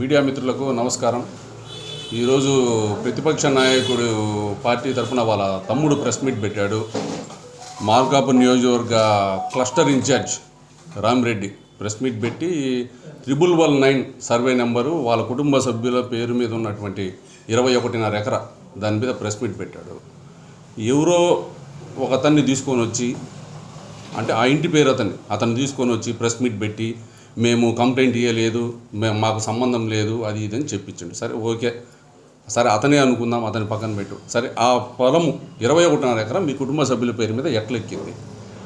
Media మిత్రులకు నమస్కారం. ఈరోజు ప్రతిపక్ష నాయకుడు పార్టీ తరఫున వాళ్ళ తమ్ముడు ప్రెస్ మీట్ పెట్టాడు. మార్కాపు నియోజకవర్గ cluster in charge Rami Reddy press meet పెట్టి triple one nine survey number వాళ్ళ కుటుంబ సభ్యుల పేరు మీద ఉన్నటువంటి ఇరవై ఒకటిన్నర ఎకరా దాని మీద ప్రెస్ మీట్ పెట్టాడు. ఎవరో ఒకతన్ని తీసుకొని వచ్చి అంటే ఆ ఇంటి పేరు అతన్ని అతను తీసుకొని వచ్చి ప్రెస్ మీట్ పెట్టి మేము కంప్లైంట్ ఇవ్వలేదు మేము మాకు సంబంధం లేదు అది ఇది అని చెప్పించండి. సరే ఓకే. సరే అతనే అనుకుందాం అతని పక్కన పెట్టు. సరే ఆ పొలము ఇరవై ఒకటిన్నర ఎకరం మీ కుటుంబ సభ్యుల పేరు మీద ఎట్లెక్కింది?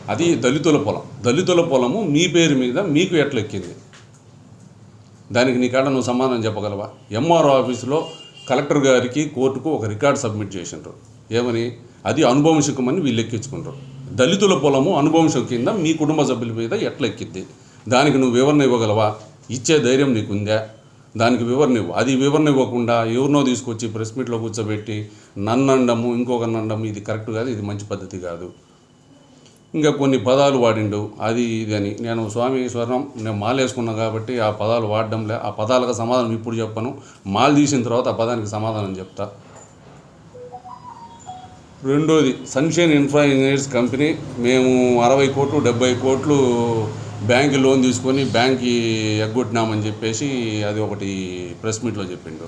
అది దళితుల పొలం. దళితుల పొలము మీ పేరు మీద మీకు ఎట్లెక్కింది? దానికి నీ కాడ నువ్వు సమాధానం చెప్పగలవా? ఎంఆర్ఓ ఆఫీసులో కలెక్టర్ గారికి కోర్టుకు ఒక రికార్డు సబ్మిట్ చేసిండ్రు. ఏమని? అది అనుభవంశకమని వీళ్ళు ఎక్కించుకుంటారు దళితుల పొలము అనుభవంశం కింద మీ కుటుంబ సభ్యుల మీద ఎట్లెక్కింది? దానికి నువ్వు వివరణ ఇవ్వగలవా? ఇచ్చే ధైర్యం నీకుందా? దానికి వివరణ ఇవ్వు. అది వివరణ ఇవ్వకుండా ఎవరినో తీసుకొచ్చి ప్రెస్ మీట్లో కూర్చోబెట్టి నన్ను అండము ఇంకొకరిని అండము ఇది కరెక్ట్ కాదు ఇది మంచి పద్ధతి కాదు. ఇంకా కొన్ని పదాలు వాడిండు. అది ఇది అని. నేను స్వామి స్వర్ణం నేను మాలేసుకున్నాను కాబట్టి ఆ పదాలు వాడడంలే. ఆ పదాలకు సమాధానం ఇప్పుడు చెప్పను. మాల తీసిన తర్వాత ఆ పదానికి సమాధానం చెప్తా. రెండోది సన్షైన్ ఇన్ఫ్రా ఇంజనీర్స్ కంపెనీ. మేము అరవై కోట్లు డెబ్బై కోట్లు బ్యాంక్ లోన్ తీసుకొని బ్యాంక్కి ఎగ్గొట్టినామని చెప్పేసి అది ఒకటి ప్రెస్ మీట్లో చెప్పిండు.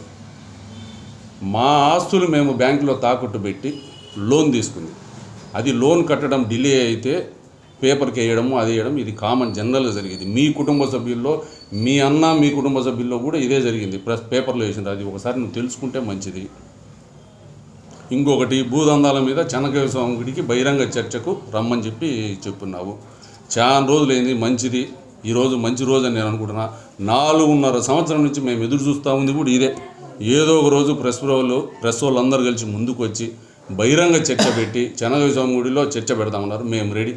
మా ఆస్తులు మేము బ్యాంకులో తాకట్టు పెట్టి లోన్ తీసుకుంది. అది లోన్ కట్టడం డిలే అయితే పేపర్కి వేయడము అది వేయడం ఇది కామన్ జనరల్గా జరిగింది. మీ కుటుంబ సభ్యుల్లో మీ అన్న మీ కుటుంబ సభ్యుల్లో కూడా ఇదే జరిగింది. ప్రెస్ పేపర్లో వేసింది అది ఒకసారి నువ్వు తెలుసుకుంటే మంచిది. ఇంకొకటి భూదందాల మీద చెనకేశ్వర స్వామి గుడికి బహిరంగ చర్చకు రమ్మని చెప్పి చెప్పున్నావు. చాలా రోజులైంది మంచిది. ఈరోజు మంచి రోజు అని నేను అనుకుంటున్నా. నాలుగున్నర సంవత్సరం నుంచి మేము ఎదురు చూస్తూ ఉంది కూడా ఇదే. ఏదో ఒక రోజు ప్రెస్ వాళ్ళు ప్రెస్ వాళ్ళందరూ కలిసి ముందుకు వచ్చి బహిరంగ చర్చ పెట్టి చెనకేశ్వర స్వామి గుడిలో చర్చ పెడతామన్నారు. మేము రెడీ.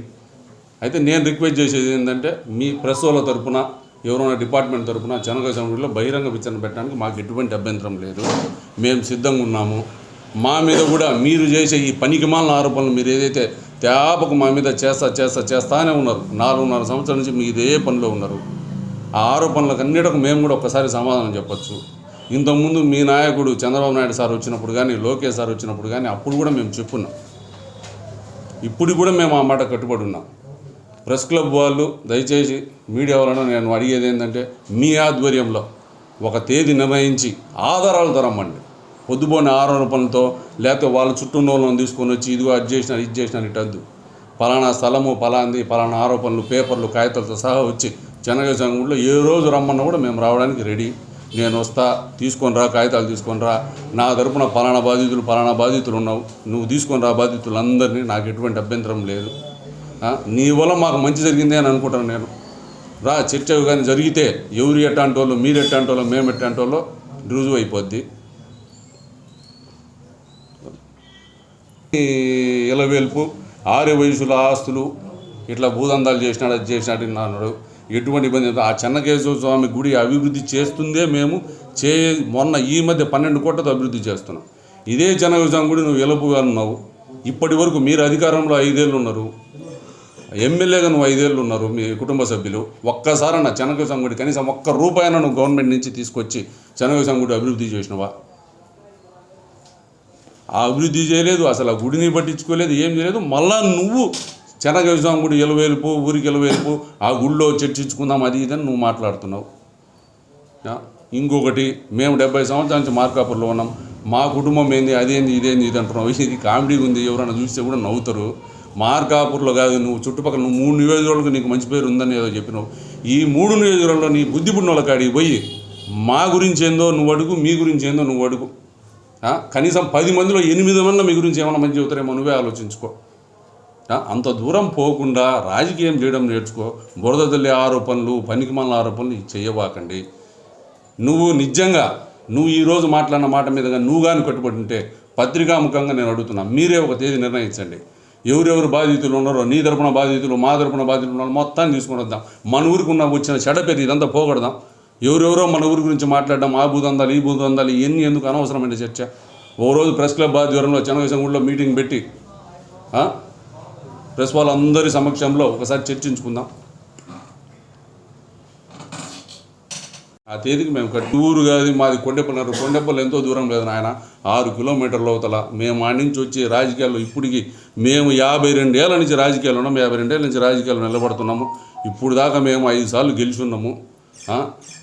అయితే నేను రిక్వెస్ట్ చేసేది ఏంటంటే మీ ప్రెస్ వాళ్ళ తరపున ఎవరైనా డిపార్ట్మెంట్ తరపున చెనకేశ్వర గుడిలో బహిరంగ విచారణ పెట్టడానికి మాకు ఎటువంటి అభ్యంతరం లేదు. మేము సిద్ధంగా ఉన్నాము. మా మీద కూడా మీరు చేసే ఈ పనికిమాలిన ఆరోపణలు మీరు ఏదైతే తేపకు మా మీద చేస్తా చేస్తా చేస్తానే ఉన్నారు నాలుగున్నర సంవత్సరాల నుంచి మీ ఇదే పనిలో ఉన్నారు. ఆ ఆరోపణలకు అన్నిటికి మేము కూడా ఒక్కసారి సమాధానం చెప్పొచ్చు. ఇంతకుముందు మీ నాయకుడు చంద్రబాబు నాయుడు సార్ వచ్చినప్పుడు కానీ లోకేష్ సార్ వచ్చినప్పుడు కానీ అప్పుడు కూడా మేము చెప్పున్నాం. ఇప్పుడు కూడా మేము ఆ మాట కట్టుబడి ఉన్నాం. ప్రెస్ క్లబ్ వాళ్ళు దయచేసి మీడియా వాళ్ళను నేను అడిగేది ఏంటంటే మీ ఆధ్వర్యంలో ఒక తేదీ నిర్ణయించి ఆధారాలు తరమ్మండి పొద్దుపోని ఆరోపణలతో లేకపోతే వాళ్ళ చుట్టూ ఉన్న తీసుకొని వచ్చి ఇదిగో అది చేసిన ఇది చేసిన ఇటద్దు పలానా స్థలము పలానాది పలానా ఆరోపణలు పేపర్లు కాగితాలతో సహా వచ్చి జనగ సంఘంలో ఏ రోజు రమ్మన్నా కూడా మేము రావడానికి రెడీ. నేను వస్తా తీసుకొని రా కాగితాలు తీసుకొని రా. నా తరపున పలానా బాధితులు పలానా బాధితులు ఉన్నావు. నువ్వు తీసుకొని రా బాధితులందరినీ నాకు ఎటువంటి అభ్యంతరం లేదు. నీ వల్ల మాకు మంచి జరిగిందే అని అనుకుంటాను నేను. రా చర్చ కానీ జరిగితే ఎవరు ఎట్టాంటి వాళ్ళు మీరు ఎట్టాంటి వాళ్ళు మేము ఎట్టాంటి వాళ్ళు రుజువు అయిపోద్ది ఇలవేల్పు ఆర్య వయసుల ఆస్తులు ఇట్లా భూదందాలు చేసినాడు అది చేసినాడు అన్నాడు. ఎటువంటి ఇబ్బంది ఆ చెన్నకేశ్వర స్వామి గుడి అభివృద్ధి చేస్తుందే మేము చే మొన్న ఈ మధ్య పన్నెండు కోట్లతో అభివృద్ధి చేస్తున్నాం. ఇదే చెన్నకేశ్వర స్వామి గుడి నువ్వు ఎలుపుగా ఉన్నావు. ఇప్పటి వరకు మీరు అధికారంలో ఐదేళ్ళు ఉన్నారు. ఎమ్మెల్యేగా నువ్వు ఐదేళ్ళు ఉన్నారు మీ కుటుంబ సభ్యులు. ఒక్కసారి నా చెనకేశ్వర స్వామి గుడి కనీసం ఒక్క రూపాయన నువ్వు గవర్నమెంట్ నుంచి తీసుకొచ్చి చెనకేశ్వర స్వామి గుడి అభివృద్ధి చేసినవా? ఆ అభివృద్ధి చేయలేదు అసలు ఆ గుడిని పట్టించుకోలేదు ఏం చేయలేదు. మళ్ళా నువ్వు చెనకేశ్వర గుడి ఎలవేలుపు ఊరికి ఎలవేలుపు ఆ గుడిలో చర్చించుకుందాం అది ఇది అని నువ్వు మాట్లాడుతున్నావు. ఇంకొకటి మేము డెబ్బై సంవత్సరాల నుంచి మార్కాపురంలో ఉన్నాం. మా కుటుంబం ఏంది అదేంది ఇదేంది ఇది అంటున్నావు. ఇది కామెడీ ఉంది ఎవరైనా చూస్తే కూడా నవ్వుతారు. మార్కాపూర్లో కాదు నువ్వు చుట్టుపక్కల నువ్వు మూడు నియోజకవర్గాలకు నీకు మంచి పేరు ఉందని ఏదో చెప్పినావు. ఈ మూడు నియోజకవర్గంలో నీ బుద్ధి పుట్టిన కాడికి పోయి మా గురించి ఏందో నువ్వు అడుగు మీ గురించి ఏందో నువ్వు అడుగు. కనీసం పది మందిలో ఎనిమిది మంది మీ గురించి ఏమైనా మంచి చెబుతారేమో నువ్వే ఆలోచించుకో. అంత దూరం పోకుండా రాజకీయం చేయడం నేర్చుకో. బురద తల్లి ఆరోపణలు పనికిమాల ఆరోపణలు చేయబాకండి. నువ్వు నిజంగా నువ్వు ఈరోజు మాట్లాడిన మాట మీద నువ్వు కానీ కట్టుబడి ఉంటే పత్రికాముఖంగా నేను అడుగుతున్నా. మీరే ఒక తేదీ నిర్ణయించండి. ఎవరెవరు బాధితులు ఉన్నారో నీ తరపున బాధితులు మా తరపున బాధితులు ఉన్నారో మొత్తాన్ని తీసుకొని వద్దాం. మన ఊరికి ఉన్న వచ్చిన చెడపేరు ఇదంతా పోగొడదాం. ఎవరెవరో మన ఊరి గురించి మాట్లాడడం ఆ భూదందాలు ఈ భూదందాలు ఇవన్నీ ఎందుకు అనవసరమైన చర్చ? ఓ రోజు ప్రెస్ క్లబ్ ఆధ్వర్యంలో చెన్నకేశంగూడిలో మీటింగ్ పెట్టి ప్రెస్ వాళ్ళందరి సమక్షంలో ఒకసారి చర్చించుకుందాం. ఆ తేదీకి మేము కట్టి కాదు మాది కొండెపల్లి కొండెపల్లి ఎంతో దూరం లేదు నాయన. ఆరు కిలోమీటర్ల అవతల. మేము ఆ నుంచి వచ్చి రాజకీయాల్లో ఇప్పటికి మేము యాభై రెండేళ్ళ నుంచి రాజకీయాలు ఉన్నాము. యాభై రెండేళ్ళ నుంచి రాజకీయాలు నిలబడుతున్నాము. ఇప్పుడు దాకా మేము ఐదు సార్లు గెలిచి ఉన్నాము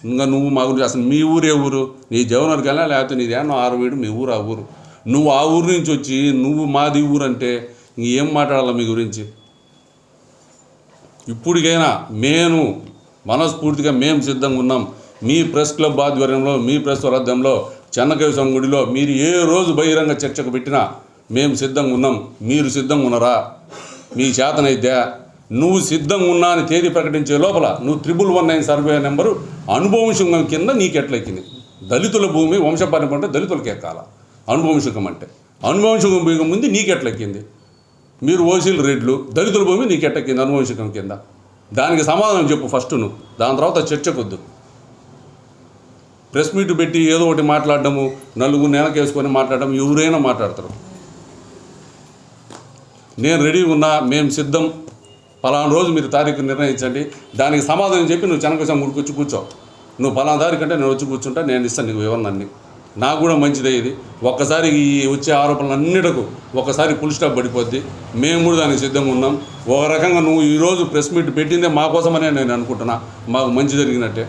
ఇంకా నువ్వు మా గురించి అసలు మీ ఊరే ఊరు. నీ జవనర్కి వెళ్ళా లేకపోతే నీది ఏమన్నా ఆరు వీడు మీ ఊరు ఆ ఊరు. నువ్వు ఆ ఊరు నుంచి వచ్చి నువ్వు మాది ఊరు అంటే ఏం మాట్లాడాలా మీ గురించి? ఇప్పటికైనా మేము మనస్ఫూర్తిగా మేము సిద్ధంగా ఉన్నాం. మీ ప్రెస్ క్లబ్ ఆధ్వర్యంలో మీ ప్రెస్ వరద్దంలో చెన్నకేశ్వరం గుడిలో మీరు ఏ రోజు బహిరంగ చర్చకు పెట్టినా మేము సిద్ధంగా ఉన్నాం. మీరు సిద్ధంగా ఉన్నారా? మీ చేతనైతే నువ్వు సిద్ధంగా ఉన్నా అని తేదీ ప్రకటించే లోపల నువ్వు triple one nine survey number అనుభవంశుంగం కింద నీకు ఎట్లెక్కింది? దళితుల భూమి వంశపారం అంటే దళితులకి ఎక్కాల? అనుభవంశుంగం అంటే. అనుభవంశుంగం భూమి ముందు నీకు ఎట్లెక్కింది? మీరు ఓసీలు రెడ్లు దళితుల భూమి నీకు అనుభవం అనువంశికం కింద? దానికి సమాధానం చెప్పు ఫస్ట్ నువ్వు. దాని తర్వాత చర్చకొద్దు. ప్రెస్ మీట్ పెట్టి ఏదో ఒకటి మాట్లాడడము నలుగురు నెలకేసుకొని మాట్లాడడం ఎవరైనా మాట్లాడతారు. నేను రెడీ ఉన్నా మేము సిద్ధం పలానా రోజు మీరు తారీఖు నిర్ణయించండి. దానికి సమాధానం చెప్పి నువ్వు చెనకసం గుడికొచ్చి కూర్చో. నువ్వు పలానా తారీఖు అంటే నేను వచ్చి కూర్చుంటా నేను ఇస్తాను నీకు వివరణన్ని నాకు కూడా మంచిదే ఇది. ఒక్కసారి ఈ వచ్చే ఆరోపణలన్నిటికు ఒకసారి ఫుల్ స్టాప్ పడిపోద్ది. మేము కూడా దానికి సిద్ధంగా ఉన్నాం. ఒక రకంగా నువ్వు ఈరోజు ప్రెస్ మీట్ పెట్టిందే మా కోసమనే నేను అనుకుంటున్నా. మాకు మంచి జరిగినట్టే.